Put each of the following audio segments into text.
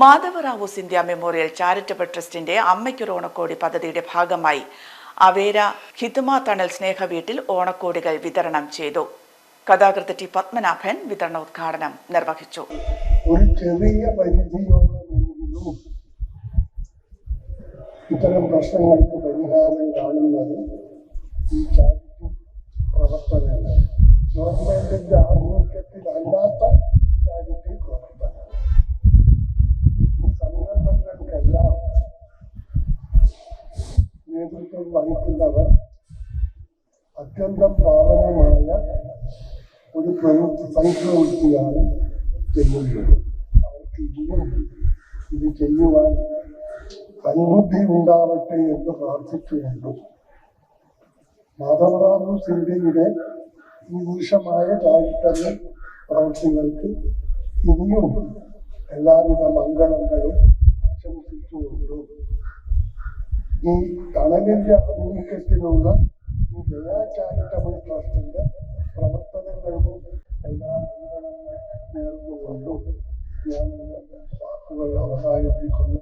Madhav Rao Scindia memorial charitable ട്രസ്റ്റിന്റെ അമ്മയ്ക്കൊരു ഓണക്കോടി പദ്ധതിയുടെ ഭാഗമായി. അവേര ഹിതുമ തണൽ സ്നേഹ വീട്ടിൽ ഓണക്കോടികൾ വിതരണം ചെയ്തു. കഥാകൃത്ത് ടി പത്മനാഭൻ വിതരണോദ്ഘാടനം നിർവഹിച്ചു. ഒരു ചെറിയ ഇത്തരം പ്രശ്നങ്ങൾക്ക് പരിഹാരം കാണുന്നത് ഈ ചാരിറ്റി പ്രവർത്തനങ്ങൾ. വഹിക്കുന്നവർ അത്യന്തം പാവനമായ ഒരു സംപ്രവൃത്തിയാണ് ചെയ്യുന്നത്. അവർക്ക് ഇനിയും ഇത് ചെയ്യുവാൻ അനുബുദ്ധി ഉണ്ടാവട്ടെ എന്ന് പ്രാർത്ഥിച്ചുകൊണ്ട് മാധവറാവു സിന്ധ്യയുടെ ഈ നിമിഷമായ പ്രവർത്തികൾക്ക് ഇനിയും എല്ലാവിധ മംഗളങ്ങളും ആശംസിച്ചുകൊണ്ടു ഈ തണലിന്റെ ആഭിമുഖ്യത്തിലുള്ള ഈ ചാരിറ്റബിൾ ട്രസ്റ്റിന്റെ പ്രവർത്തനങ്ങൾക്കും എല്ലാ നേർന്നുകൊണ്ടും. ഞാൻ വാക്കുകൾ അവസാനിപ്പിക്കുന്നു.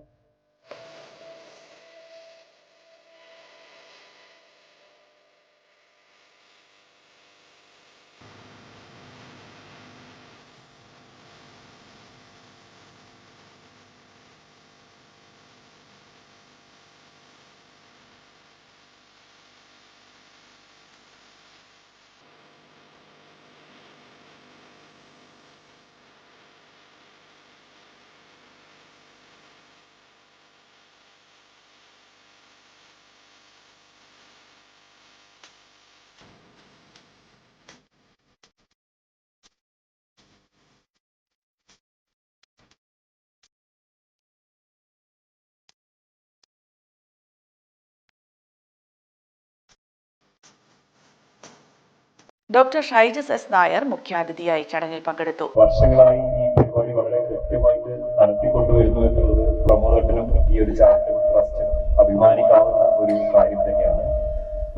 ഡോക്ടർ ഷൈജസ് എസ് നായർ മുഖ്യാതിഥിയായി ചടങ്ങിൽ പങ്കെടുത്തു. വർഷങ്ങളായി ഈ പരിപാടി വളരെ കൃത്യമായിട്ട് നടത്തിക്കൊണ്ടുവരുന്നു എന്നുള്ളത് പ്രമോദട്ടിനും ഈ ഒരു ചാരിറ്റബിൾ ട്രസ്റ്റിനും അഭിമാനിക്കാവുന്ന ഒരു കാര്യം തന്നെയാണ്.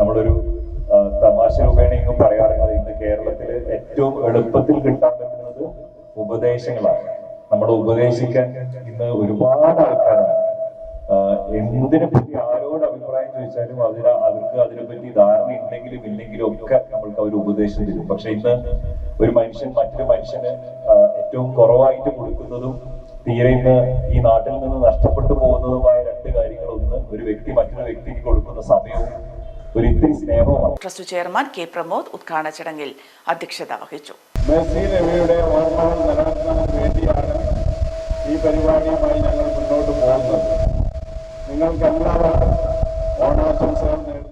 നമ്മളൊരു തമാശ രൂപേണയെങ്കിലും പറയാറുള്ളത് ഇന്ന് കേരളത്തിൽ ഏറ്റവും എളുപ്പത്തിൽ കിട്ടാൻ പറ്റുന്നത് ഉപദേശങ്ങളാണ്. നമ്മളെ ഉപദേശിക്കാൻ ഇന്ന് ഒരുപാട് ആൾക്കാരാണ്. എന്തിനെ പറ്റി ആരോട് അഭിപ്രായം ചോദിച്ചാലും അതിന് അവർക്ക് അതിനെപ്പറ്റി ധാരണ ഉണ്ടെങ്കിലും ഇല്ലെങ്കിലും ഒക്കെ അവർ ഉപദേശം തരും. പക്ഷെ ഇന്ന് ഒരു മനുഷ്യൻ മറ്റൊരു മനുഷ്യന് ഏറ്റവും കുറവായിട്ട് കൊടുക്കുന്നതും തീരെ ഇന്ന് ഈ നാട്ടിൽ നിന്ന് നഷ്ടപ്പെട്ടു പോകുന്നതുമായ രണ്ട് കാര്യങ്ങൾ ഒന്ന് ഒരു വ്യക്തി മറ്റൊരു വ്യക്തിക്ക് കൊടുക്കുന്ന സമയവും ഒരു ഇത്തിരി സ്നേഹവുമാണ്. ട്രസ്റ്റ് ചെയർമാൻ കെ പ്രമോദ് ഉദ്ഘാടന ചടങ്ങിൽ അധ്യക്ഷത വഹിച്ചു. ഓർമ്മകൾ നിലനിർത്താൻ വേണ്ടിയാണ് ഈ പരിപാടിയുമായി ഞങ്ങൾ മുന്നോട്ട് പോകുന്നത്. നിങ്ങൾക്ക് എല്ലാവർക്കും ഓണാശംസകൾ നേരുന്നു.